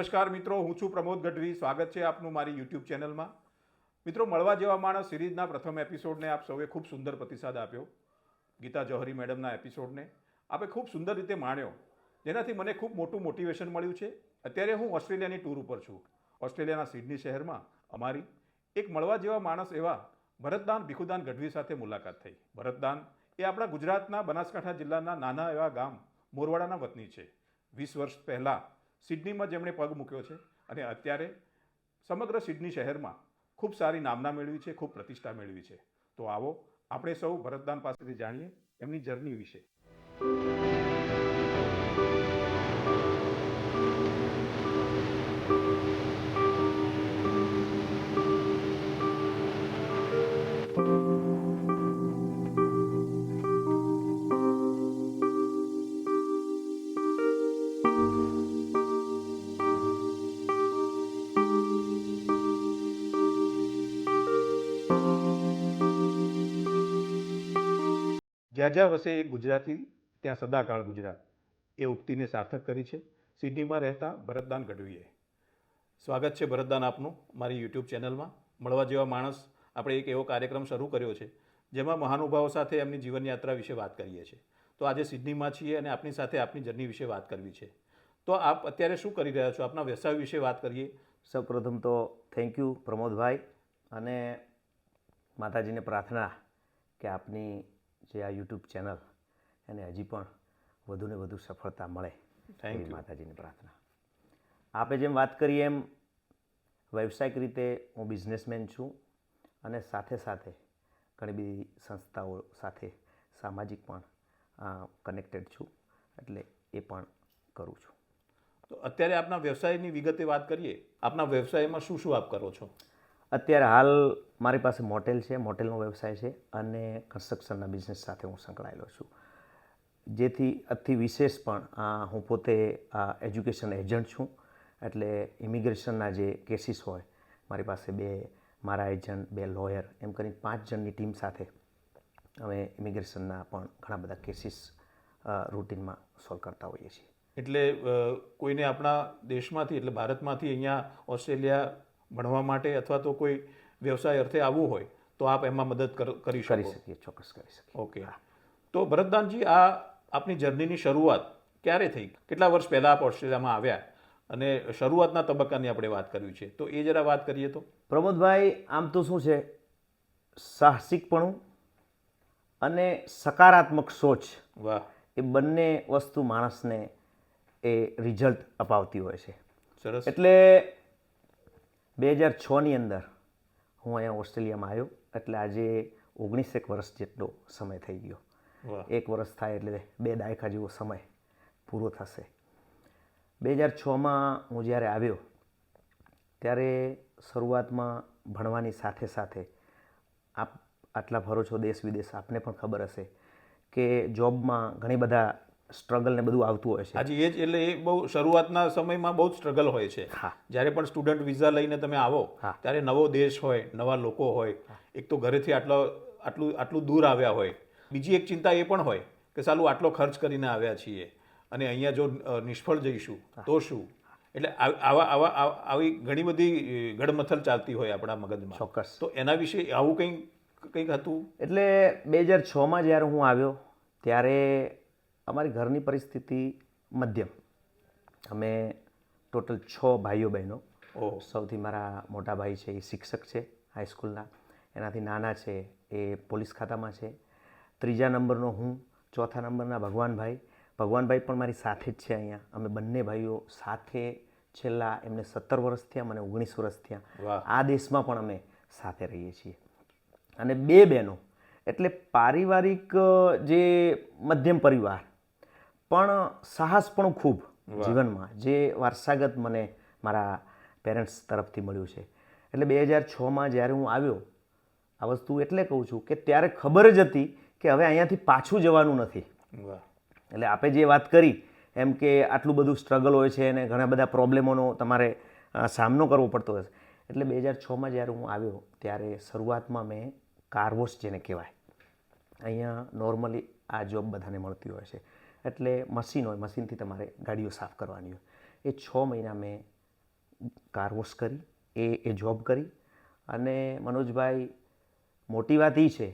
નમસ્કાર મિત્રો, હું છું પ્રમોદ ગઢવી. સ્વાગત છે આપનું મારી યુટ્યુબ ચેનલમાં. મિત્રો, મળવા જેવા માણસ સિરીઝના પ્રથમ એપિસોડને આપ સૌએ ખૂબ સુંદર પ્રતિસાદ આપ્યો. ગીતા જૌહરી મેડમના એપિસોડને આપે ખૂબ સુંદર રીતે માણ્યો. જેનાથી મને ખૂબ મોટું મોટિવેશન મળ્યું છે. અત્યારે હું ઓસ્ટ્રેલિયાની ટૂર ઉપર છું. ઓસ્ટ્રેલિયાના સિડની શહેરમાં અમારી એક મળવા જેવા માણસ એવા ભરતદાન ભીખુદાન ગઢવી સાથે મુલાકાત થઈ. ભરતદાન એ આપણા ગુજરાતના બનાસકાંઠા જિલ્લાના નાના એવા ગામ, મોરવાડાના વતની છે. વીસ વર્ષ પહેલાં સિડનીમાં જેમણે પગ મૂક્યો છે અને અત્યારે સમગ્ર સિડની શહેરમાં ખૂબ સારી નામના મેળવી છે, ખૂબ પ્રતિષ્ઠા મેળવી છે. તો આવો, આપણે સૌ ભરતદાન પાસેથી જાણીએ એમની જર્ની વિશે. જ્યાં જ્યાં વસે એ ગુજરાતી, ત્યાં સદાકાળ ગુજરાત. એ ઉક્તિને સાર્થક કરી છે. સિડનીમાં રહેતા ભરતદાન ગઢવીએ. સ્વાગત છે ભરતદાન આપનું મારી યુટ્યુબ ચેનલમાં. મળવા જેવા માણસ આપણે એક એવો કાર્યક્રમ શરૂ કર્યો છે, જેમાં મહાનુભાવો સાથે એમની જીવનયાત્રા વિશે વાત કરીએ છીએ. તો આજે સિડનીમાં છીએ અને આપની સાથે આપની જર્ની વિશે વાત કરવી છે. તો આપ અત્યારે શું કરી રહ્યા છો? આપના વ્યવસાય વિશે વાત કરીએ. સૌપ્રથમ તો થેન્ક યુ પ્રમોદભાઈ અને માતાજીને પ્રાર્થના કે આપની જે આ યુટ્યુબ ચેનલ એને હજી પણ વધુને વધુ સફળતા મળે થેન્ક યુ માતાજીની પ્રાર્થના. આપે જેમ વાત કરીએ એમ વ્યવસાયિક રીતે હું બિઝનેસમેન છું અને સાથે સાથે ઘણી બધી સંસ્થાઓ સાથે સામાજિક પણ કનેક્ટેડ છું એટલે એ પણ કરું છું. તો અત્યારે આપના વ્યવસાયની વિગતે વાત કરીએ. આપના વ્યવસાયમાં શું શું આપ કરો છો? અત્યારે હાલ મારી પાસે મોટેલ છે, મોટેલનો વ્યવસાય છે અને કન્સ્ટ્રક્શનના બિઝનેસ સાથે હું સંકળાયેલો છું. જેથી અતિ વિશેષ પણ હું પોતે એજ્યુકેશન એજન્ટ છું. એટલે ઇમિગ્રેશનના જે કેસીસ હોય, મારી પાસે બે, મારા એજન્ટ, બે લોયર, એમ કરીને પાંચ જણની ટીમ સાથે અમે ઇમિગ્રેશનના પણ ઘણા બધા કેસીસ રૂટીનમાં સોલ્વ કરતા હોઈએ છીએ. એટલે કોઈને આપણા દેશમાંથી, એટલે ભારતમાંથી અહીંયા ઓસ્ટ્રેલિયા ભણવા માટે અથવા તો કોઈ વ્યવસાય અર્થે આવવું હોય તો આપ એમાં મદદ કર- કરી શકીએ ચોક્કસ કરી શકીએ. ઓકે. તો ભરતદાનજી આ આપની જર્નીની શરૂઆત ક્યારે થઈ? કેટલા વર્ષ પહેલાં આપ ઓસ્ટ્રેલિયામાં આવ્યા? અને શરૂઆતના તબક્કાની આપણે વાત કરવી છે. તો એ જરા વાત કરીએ તો. પ્રમોદભાઈ આમ તો શું છે? સાહસિકપણું અને સકારાત્મક સોચ વાહ. એ બંને વસ્તુ માણસને એ રિઝલ્ટ અપાવતી હોય છે. સરસ. એટલે બે હજાર છની અંદર હું અહીંયા ઓસ્ટ્રેલિયામાં આવ્યો. એટલે આજે ઓગણીસેક વર્ષ જેટલો સમય થઈ ગયો. એક વર્ષ થાય એટલે બે દાયકા જેવો સમય પૂરો થશે. બે હજાર છમાં હું જ્યારે આવ્યો ત્યારે શરૂઆતમાં ભણવાની સાથે સાથે આપ આટલા ભરો છો દેશ વિદેશ આપને પણ ખબર હશે કે જોબમાં ઘણી બધા સ્ટ્રગલ ને બધું આવતું હોય છે. હાજી એ જ એટલે એ બહુ શરૂઆતના સમયમાં બહુ જ સ્ટ્રગલ હોય છે. જ્યારે પણ સ્ટુડન્ટ વિઝા લઈને તમે આવો ત્યારે નવો દેશ હોય નવા લોકો હોય એક તો ઘરેથી આટલો આટલું આટલું દૂર આવ્યા હોય. બીજી એક ચિંતા એ પણ હોય કે સાલું આટલો ખર્ચ કરીને આવ્યા છીએ અને અહીંયા જો નિષ્ફળ જઈશું તો શું? એટલે આવા આવા આવા- ઘણી બધી ગડમથલ ચાલતી હોય આપણા મગજમાં. ચોક્કસ. તો એના વિશે આવું કંઈક કંઈક હતું? એટલે બે હજાર છમાં જ્યારે હું આવ્યો ત્યારે અમારી ઘરની પરિસ્થિતિ મધ્યમ. અમે ટોટલ છ ભાઈઓ બહેનો. સૌથી મારા મોટા ભાઈ છે એ શિક્ષક છે હાઈસ્કૂલના એનાથી નાના છે એ પોલીસ ખાતામાં છે. ત્રીજા નંબરનો હું ચોથા નંબરના ભગવાનભાઈ. ભગવાનભાઈ પણ મારી સાથે જ છે અહીંયા. અમે બંને ભાઈઓ સાથે છેલ્લા એમને સત્તર વર્ષ થયા મને ઓગણીસ વર્ષ થયા. આ દેશમાં પણ અમે સાથે રહીએ છીએ. અને બે બહેનો એટલે પારિવારિક જે મધ્યમ પરિવાર પણ સાહસ પણ ખૂબ જીવનમાં જે વારસાગત મને મારા પેરેન્ટ્સ તરફથી મળ્યું છે. એટલે બે હજાર છમાં જ્યારે હું આવ્યો આ વસ્તુ એટલે કહું છું કે ત્યારે ખબર જ હતી કે હવે અહીંયાથી પાછું જવાનું નથી. એટલે આપે જે વાત કરી એમ કે આટલું બધું સ્ટ્રગલ હોય છે અને ઘણા બધા પ્રોબ્લેમોનો તમારે સામનો કરવો પડતો હશે. એટલે બે હજાર છમાં જ્યારે હું આવ્યો ત્યારે શરૂઆતમાં મેં કારવોશ જેને કહેવાય અહીંયા નોર્મલી આ જોબ બધાને મળતી હોય છે. એટલે મશીન હોય મશીનથી તમારે ગાડીઓ સાફ કરવાની હોય. એ છ મહિના મેં કાર વોશ કરી એ એ જોબ કરી અને મનોજભાઈ મોટી વાત એ છે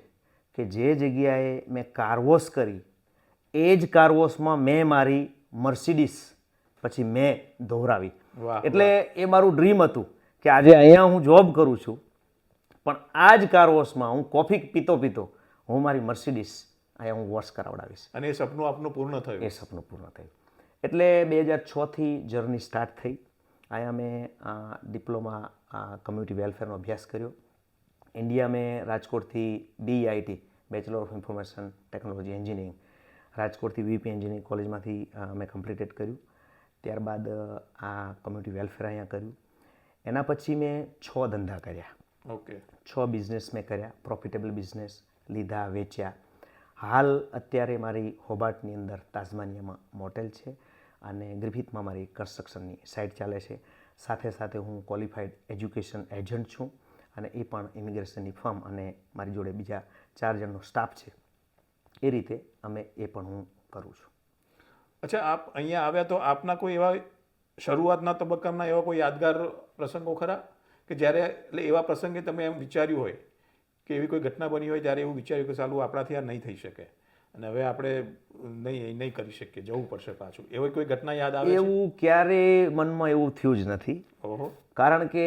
કે જે જગ્યાએ મેં કાર વોશ કરી એ જ કાર વોશમાં મેં મારી મર્સિડીસ પછી મેં દોહરાવી. એટલે એ મારું ડ્રીમ હતું કે આજે અહીંયા હું જોબ કરું છું પણ આ જ કાર વોશમાં હું કોફી પીતો પીતો હું મારી મર્સિડીસ અહીંયા હું વોશ કરાવડાવીશ. અને એ સપનું આપનું પૂર્ણ થયું? એ સપનું પૂર્ણ થયું. એટલે બે હજાર છથી જર્ની સ્ટાર્ટ થઈ. અહીંયા મેં ડિપ્લોમા કમ્યુનિટી વેલફેરનો અભ્યાસ કર્યો. ઇન્ડિયા મેં રાજકોટથી BIT bachelor of information technology engineering રાજકોટથી વીપી એન્જિનિયરિંગ કોલેજમાંથી મેં કમ્પ્લીટેડ કર્યું. ત્યારબાદ આ કમ્યુનિટી વેલફેર અહીંયા કર્યું. એના પછી મેં છ ધંધા કર્યા. ઓકે. છ બિઝનેસ મેં કર્યા. પ્રોફિટેબલ બિઝનેસ લીધા વેચ્યા. હાલ અત્યારે મારી હોબાર્ટની અંદર તાઝમાનિયામાં મોટેલ છે અને ગ્રિફિથમાં મારી કન્સ્ટ્રક્શનની સાઇટ ચાલે છે. સાથે સાથે હું ક્વોલિફાઈડ એજ્યુકેશન એજન્ટ છું અને એ પણ ઇમિગ્રેશનની ફર્મ અને મારી જોડે બીજા ચાર જણનો સ્ટાફ છે. એ રીતે અમે એ પણ હું કરું છું. અચ્છા, આપ અહીંયા આવ્યા તો આપના કોઈ એવા શરૂઆતના તબક્કાના એવા કોઈ યાદગાર પ્રસંગો ખરા? કે જ્યારે, એટલે એવા પ્રસંગે તમે એમ વિચાર્યું હોય કે એવી કોઈ ઘટના બની હોય ત્યારે એવું વિચાર્યું કે સાલું આપણાથી આ નહીં થઈ શકે. અને હવે આપણે નહીં નહીં કરી શકીએ જવું પડશે પાછું. એવી કોઈ ઘટના યાદ આવે એવું ક્યારેય મનમાં એવું થયું જ નથી. ઓહો. કારણ કે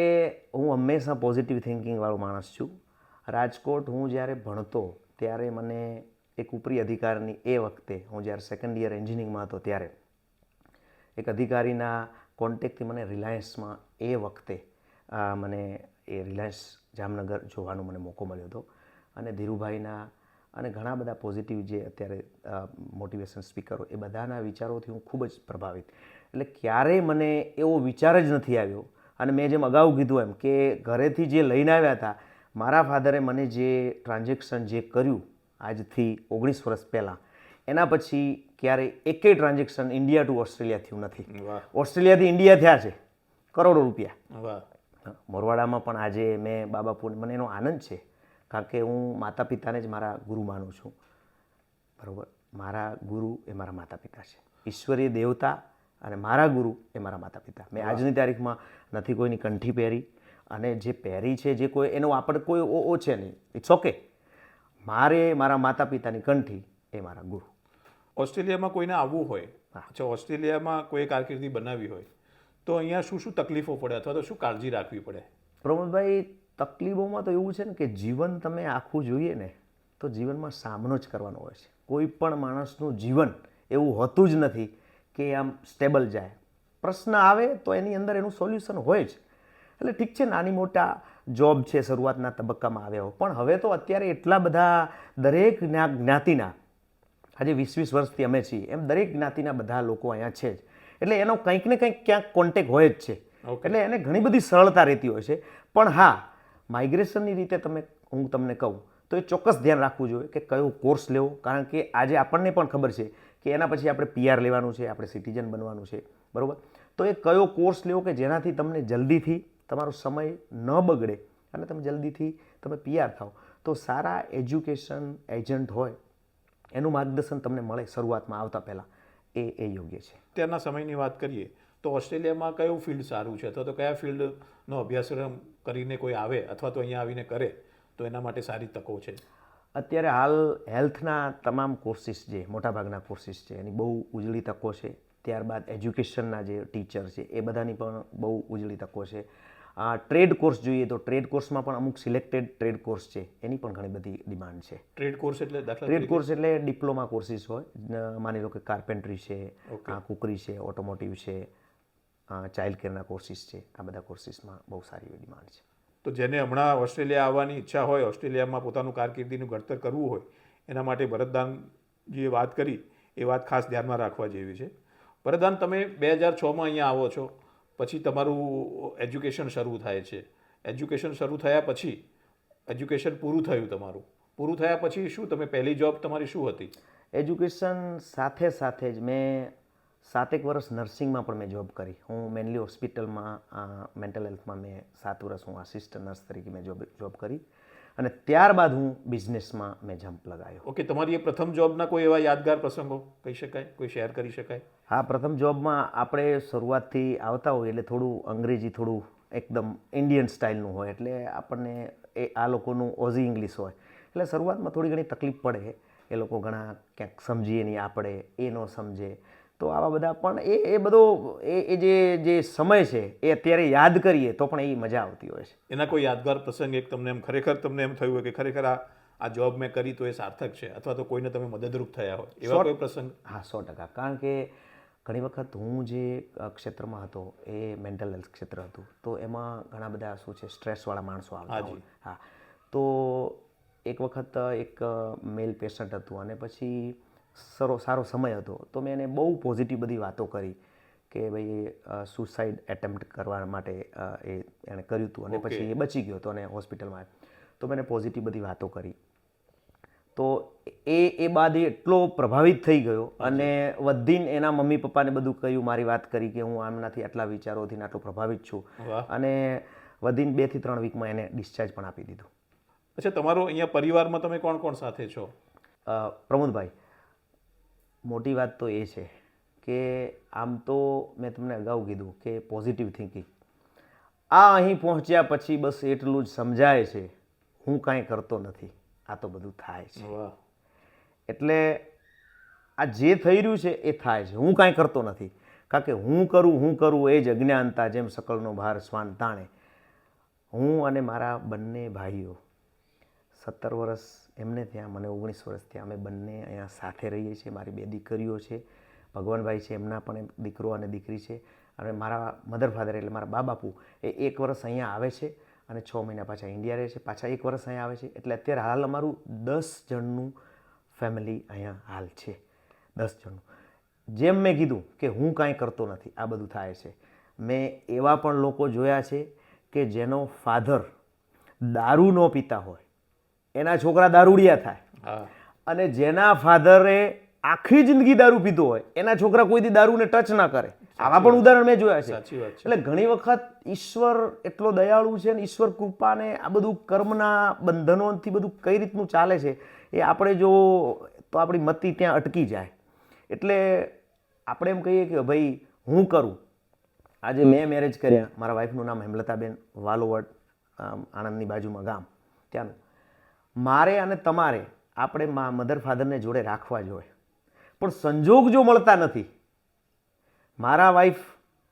હું હંમેશા પોઝિટિવ થિંકિંગવાળો માણસ છું. રાજકોટ હું જ્યારે ભણતો ત્યારે મને એક ઉપરી અધિકારીની એ વખતે હું જ્યારે સેકન્ડ યર એન્જિનિયરિંગમાં હતો ત્યારે એક અધિકારીના કોન્ટેક્ટથી મને રિલાયન્સમાં એ વખતે મને એ રિલાયન્સ જામનગર જોવાનો મને મોકો મળ્યો હતો. અને ધીરુભાઈના અને ઘણા બધા પોઝિટિવ જે અત્યારે મોટિવેશન સ્પીકરો એ બધાના વિચારોથી હું ખૂબ જ પ્રભાવિત. એટલે ક્યારેય મને એવો વિચાર જ નથી આવ્યો. અને મેં જેમ અગાઉ કીધું એમ કે ઘરેથી જે લઈને આવ્યા હતા મારા ફાધરે મને જે ટ્રાન્ઝેક્શન જે કર્યું આજથી ઓગણીસ વર્ષ પહેલાં એના પછી ક્યારેય એકેય ટ્રાન્ઝેક્શન ઇન્ડિયા ટુ ઓસ્ટ્રેલિયા થયું નથી. ઓસ્ટ્રેલિયાથી ઇન્ડિયા થયા છે. કરોડો રૂપિયા. મોરવાડામાં પણ આજે મેં બાબા બાબાપુર મને એનો આનંદ છે કારણ કે હું માતા પિતાને જ મારા ગુરુ માનું છું. બરાબર? મારા ગુરુ એ મારા માતા પિતા છે. ઈશ્વરીય દેવતા અને મારા ગુરુ એ મારા માતા પિતા મેં આજની તારીખમાં નથી કોઈની કંઠી પહેરી અને જે પહેરી છે જે કોઈ એનો આપણે કોઈ ઓ છે નહીં. ઇટ્સ ઓકે મારે મારા માતા પિતાની કંઠી એ મારા ગુરુ. ઓસ્ટ્રેલિયામાં કોઈને આવવું હોય ઓસ્ટ્રેલિયામાં કોઈ કારકિર્દી બનાવી હોય તો અહીંયા શું શું તકલીફો પડે અથવા તો શું કાળજી રાખવી પડે? પ્રમોદભાઈ, તકલીફોમાં તો એવું છે ને કે જીવન તમે આખું જોઈએ ને, તો જીવનમાં સામનો જ કરવાનો હોય છે. કોઈ પણ માણસનું જીવન એવું હોતું જ નથી કે આમ સ્ટેબલ જાય. પ્રશ્ન આવે તો એની અંદર એનું સોલ્યુશન હોય જ. એટલે ઠીક છે, નાની મોટા જોબ છે શરૂઆતના તબક્કામાં આવ્યા પણ હવે તો અત્યારે એટલા બધા દરેક જ્ઞાતિના, આજે વીસ વીસ વર્ષથી અમે છીએ, એમ દરેક જ્ઞાતિના બધા લોકો અહીંયા છે જ. એટલે એનો કંઈક ને કંઈક ક્યાંક કોન્ટેક હોય જ છે. એટલે એને ઘણી બધી સરળતા રહેતી હોય છે. પણ હા માઇગ્રેશનની રીતે તમે હું તમને કહું તો એ ચોક્કસ ધ્યાન રાખવું જોઈએ કે કયો કોર્સ લેવો. કારણ કે આજે આપણને પણ ખબર છે કે એના પછી આપણે પીઆર લેવાનું છે આપણે સિટીઝન બનવાનું છે. બરાબર? તો એ કયો કોર્સ લેવો કે જેનાથી તમને જલ્દીથી તમારો સમય ન બગડે અને તમે જલ્દીથી તમે પીઆર થાઓ. તો સારા એજ્યુકેશન એજન્ટ હોય એનું માર્ગદર્શન તમને મળે શરૂઆતમાં આવતા પહેલાં. એ એ યોગ્ય છે. અત્યારના સમયની વાત કરીએ તો ઓસ્ટ્રેલિયામાં કયું ફિલ્ડ સારું છે? અથવા તો કયા ફિલ્ડનો અભ્યાસક્રમ કરીને કોઈ આવે અથવા તો અહીંયા આવીને કરે તો એના માટે સારી તકો છે? અત્યારે હાલ હેલ્થના તમામ કોર્સિસ જે મોટાભાગના કોર્સિસ છે એની બહુ ઉજળી તકો છે. ત્યારબાદ એજ્યુકેશનના જે ટીચર છે એ બધાની પણ બહુ ઉજળી તકો છે. આ ટ્રેડ કોર્સ જોઈએ તો ટ્રેડ કોર્સમાં પણ અમુક સિલેક્ટેડ ટ્રેડ કોર્સ છે. એની પણ ઘણી બધી ડિમાન્ડ છે. ટ્રેડ કોર્સ એટલે ટ્રેડ કોર્સ એટલે ડિપ્લોમા કોર્સિસ હોય. માની લો કે કાર્પેન્ટ્રી છે કુકરી છે ઓટોમોટિવ છે ચાઇલ્ડ કેરના કોર્સિસ છે. આ બધા કોર્સિસમાં બહુ સારી એવી ડિમાન્ડ છે. તો જેને હમણાં ઓસ્ટ્રેલિયા આવવાની ઈચ્છા હોય ઓસ્ટ્રેલિયામાં પોતાનું કારકિર્દીનું ઘડતર કરવું હોય એના માટે ભરતદાન જે વાત કરી એ વાત ખાસ ધ્યાનમાં રાખવા જેવી છે. ભરતદાન તમે બે હજાર છમાં અહીંયા આવો છો. પછી તમારું એજ્યુકેશન શરૂ થાય છે. એજ્યુકેશન શરૂ થયા પછી એજ્યુકેશન પૂરું થયું તમારું. પૂરું થયા પછી શું તમે પહેલી જોબ તમારી શું હતી? એજ્યુકેશન સાથે સાથે જ મેં સાતેક વર્ષ નર્સિંગમાં પણ મેં જોબ કરી. હું મેનલી હોસ્પિટલમાં મેન્ટલ હેલ્થમાં મેં સાત વર્ષ હું આસિસ્ટન્ટ નર્સ તરીકે મેં જોબ જોબ કરી. અને ત્યારબાદ હું બિઝનેસમાં મેં જમ્પ લગાવ્યો ઓકે તમારી એ પ્રથમ જોબના કોઈ એવા યાદગાર પ્રસંગો કહી શકાય? કોઈ શેર કરી શકાય? હા પ્રથમ જોબમાં આપણે શરૂઆતથી આવતા હોઈએ એટલે થોડું અંગ્રેજી થોડું એકદમ ઇન્ડિયન સ્ટાઇલનું હોય એટલે આપણને એ આ લોકોનું ઓઝી ઇંગ્લિશ હોય. એટલે શરૂઆતમાં થોડી ઘણી તકલીફ પડે. એ લોકો ઘણા ક્યાંક સમજીએ નહીં આપણે એ ન સમજે. તો આવા બધા પણ એ એ બધો એ એ જે જે સમય છે એ અત્યારે યાદ કરીએ તો પણ એ મજા આવતી હોય છે. એના કોઈ યાદગાર પ્રસંગ એક તમને એમ ખરેખર તમને એમ થયું હોય કે ખરેખર આ આ જોબ મેં કરી તો એ સાર્થક છે અથવા તો કોઈને તમે મદદરૂપ થયા હોય એવા કોઈ પ્રસંગ? હા સો ટકા. કારણ કે ઘણી વખત હું જે ક્ષેત્રમાં હતો એ મેન્ટલ હેલ્થ ક્ષેત્ર હતું તો એમાં ઘણા બધા શું છે સ્ટ્રેસવાળા માણસો આવતા હોય. હા. તો એક વખત એક મેલ પેશન્ટ હતું અને પછી સરો સારો સમય હતો. તો મેં એને બહુ પોઝિટિવ બધી વાતો કરી કે ભાઈ સુસાઇડ એટેમ્પ્ટ કરવા માટે એ એણે કર્યું હતું અને પછી એ બચી ગયો હતો અને હોસ્પિટલમાં તો મેં પોઝિટિવ બધી વાતો કરી. તો એ એ બાદ એટલો પ્રભાવિત થઈ ગયો અને વધીને એના મમ્મી પપ્પાને બધું કહ્યું મારી વાત કરી કે હું આમનાથી આટલા વિચારોથી આટલો પ્રભાવિત છું. અને વધીને બેથી ત્રણ વીકમાં એને ડિસ્ચાર્જ પણ આપી દીધું. અચ્છા તમારો અહીંયા પરિવારમાં તમે કોણ કોણ સાથે છો? પ્રમોદભાઈ. મોટી વાત તો એ છે કે આમ તો મેં તમને અગાઉ કીધું કે પોઝિટિવ થિંકિંગ આ અહીં પહોંચ્યા પછી બસ એટલું જ સમજાય છે હું કાંઈ કરતો નથી. આ તો બધું થાય છે. એટલે આ જે થઈ રહ્યું છે એ થાય છે. હું કાંઈ કરતો નથી. કારણ કે હું કરું હું કરું એ જ અજ્ઞાનતા જેમ સકળનો ભાર સ્વાન તાણે. હું અને મારા બંને ભાઈઓ સત્તર વર્ષ એમને ત્યાં મને ઓગણીસ વર્ષ ત્યાં અમે બંને અહીંયા સાથે રહીએ છીએ, મારી બે દીકરીઓ છે. ભગવાનભાઈ છે, એમના પણ દીકરો અને દીકરી છે. અને મારા મધર ફાધર એટલે મારા બા બાપુ એ એક વર્ષ અહીંયા આવે છે અને છ મહિના પાછા ઇન્ડિયા રહે છે. પાછા એક વર્ષ અહીંયા આવે છે. એટલે અત્યારે હાલ અમારું દસ જણનું ફેમિલી અહીંયા હાલ છે. દસ જણનું. જેમ મેં કીધું કે હું કાંઈ કરતો નથી, આ બધું થાય છે. મેં એવા પણ લોકો જોયા છે કે જેનો ફાધર દારૂ ન પીતા હોય એના છોકરા દારૂડિયા થાય. અને જેના ફાધરે આખી જિંદગી દારૂ પીધો હોય એના છોકરા કોઈથી દારૂને ટચ ના કરે. આવા પણ ઉદાહરણ મેં જોયા છે. એટલે ઘણી વખત ઈશ્વર એટલો દયાળુ છે ને ઈશ્વર કૃપાને આ બધું કર્મના બંધનોથી બધું કઈ રીતનું ચાલે છે એ આપણે જો તો આપણી મતિ ત્યાં અટકી જાય. એટલે આપણે એમ કહીએ કે ભાઈ હું કરું? આજે મેં મેરેજ કર્યા. મારા વાઈફનું નામ હેમલતાબેન વાલોવડ આણંદની બાજુમાં ગામ. ત્યાંનું મારે અને તમારે આપણે મા મધર ફાધરને જોડે રાખવા જોઈએ પણ સંજોગ જો મળતા નથી મારા વાઈફ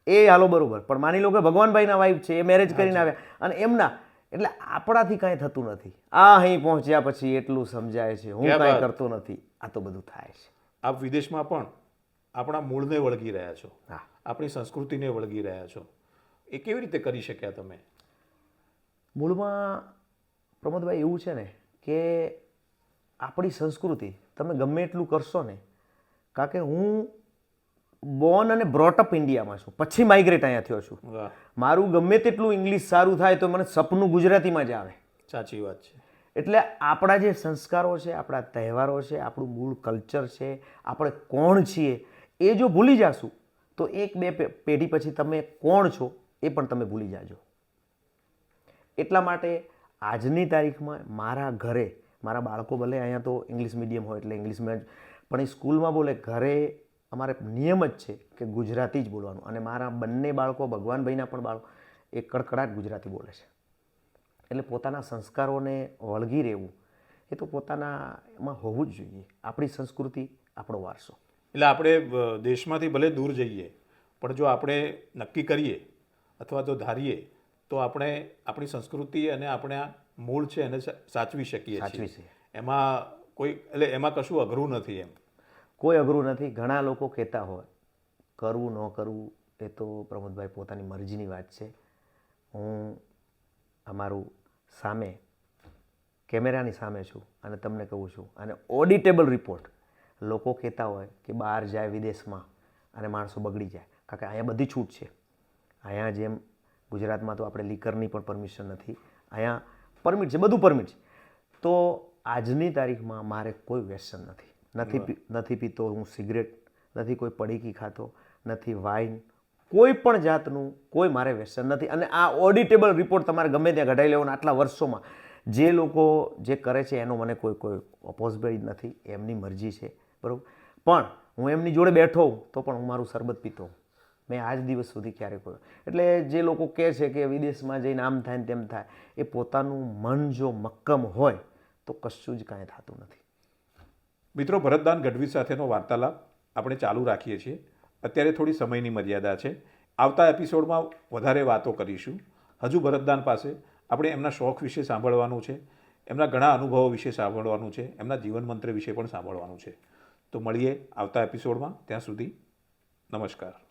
એ હાલો બરોબર પણ માની લો કે ભગવાનભાઈના વાઈફ છે એ મેરેજ કરીને આવ્યા. અને એમના એટલે આપણાથી કાંઈ થતું નથી. આ અહીં પહોંચ્યા પછી એટલું સમજાય છે હું કાંઈ કરતો નથી. આ તો બધું થાય છે. આપ વિદેશમાં પણ આપણા મૂળને વળગી રહ્યા છો. હા. આપણી સંસ્કૃતિને વળગી રહ્યા છો. એ કેવી રીતે કરી શક્યા તમે? મૂળમાં પ્રમોદભાઈ એવું છે ને કે આપણી સંસ્કૃતિ તમે ગમે એટલું કરશો ને કારણ કે હું બોર્ન અને બ્રોટઅપ ઇન્ડિયામાં છું પછી માઇગ્રેટ અહીંયા થયો છું. મારું ગમે તેટલું ઇંગ્લિશ સારું થાય તો મને સપનું ગુજરાતીમાં જ આવે. સાચી વાત છે. એટલે આપણા જે સંસ્કારો છે આપણા તહેવારો છે આપણું મૂળ કલ્ચર છે આપણે કોણ છીએ એ જો ભૂલી જાશું તો એક બે પેઢી પછી તમે કોણ છો એ પણ તમે ભૂલી જાજો. એટલા માટે આજની તારીખમાં મારા ઘરે, મારા બાળકો ભલે અહીંયા તો ઇંગ્લિશ મીડિયમ હોય એટલે ઇંગ્લિશ મીડિયમ પણ એ સ્કૂલમાં બોલે, ઘરે અમારે નિયમ જ છે કે ગુજરાતી જ બોલવાનું. અને મારા બંને બાળકો, ભગવાનભાઈના પણ બાળકો, એ કડકડાટ ગુજરાતી બોલે છે. એટલે પોતાના સંસ્કારોને વળગી રહેવું, એ તો પોતાનામાં હોવું જ જોઈએ. આપણી સંસ્કૃતિ, આપણો વારસો. એટલે આપણે દેશમાંથી ભલે દૂર જઈએ, પણ જો આપણે નક્કી કરીએ, અથવા તો ધારીએ તો આપણે આપણી સંસ્કૃતિ અને આપણા મૂળ છે એને સાચવી શકીએ સાચવી છીએ. એમાં કોઈ એટલે એમાં કશું અઘરું નથી એમ. કોઈ અઘરું નથી. ઘણા લોકો કહેતા હોય કરવું ન કરવું એ તો પ્રમોદભાઈ પોતાની મરજીની વાત છે. હું અમારું સામે કેમેરાની સામે છું અને તમને કહું છું. અને ઓડિટેબલ રિપોર્ટ લોકો કહેતા હોય કે બહાર જાય વિદેશમાં અને માણસો બગડી જાય. કારણ કે અહીંયા બધી છૂટ છે. અહીંયા જેમ ગુજરાતમાં તો આપણે લીકરની પણ પરમિશન નથી. અહીંયા પરમિટ છે બધું પરમિટ છે. તો આજની તારીખમાં મારે કોઈ વ્યસન નથી. નથી નથી પીતો હું સિગરેટ નથી કોઈ પડીકી ખાતો નથી વાઇન કોઈ પણ જાતનું કોઈ મારે વ્યસન નથી. અને આ ઓડિટેબલ રિપોર્ટ તમારે ગમે ત્યાં ઘટાડી લેવાનો આટલા વર્ષોમાં. જે લોકો જે કરે છે એનો મને કોઈ કોઈ ઓપોઝિબલ નથી. એમની મરજી છે બરાબર? પણ હું એમની જોડે બેઠો તો પણ હું મારું શરબત પીતો હોઉં. મેં આજ દિવસ સુધી ક્યારેય કોઈ એટલે જે લોકો કહે છે કે વિદેશમાં જઈને આમ થાય ને તેમ થાય, એ પોતાનું મન જો મક્કમ હોય, તો કશું જ કાંઈ થતું નથી. મિત્રો, ભરતદાન ગઢવી સાથેનો વાર્તાલાપ આપણે ચાલુ રાખીએ છીએ. અત્યારે થોડી સમયની મર્યાદા છે. આવતા એપિસોડમાં વધારે વાતો કરીશું. હજુ ભરતદાન પાસે આપણે એમના શોખ વિશે સાંભળવાનું છે, એમના ઘણા અનુભવો વિશે સાંભળવાનું છે, એમના જીવન મંત્ર વિશે પણ સાંભળવાનું છે. તો મળીએ આવતા એપિસોડમાં. ત્યાં સુધી નમસ્કાર.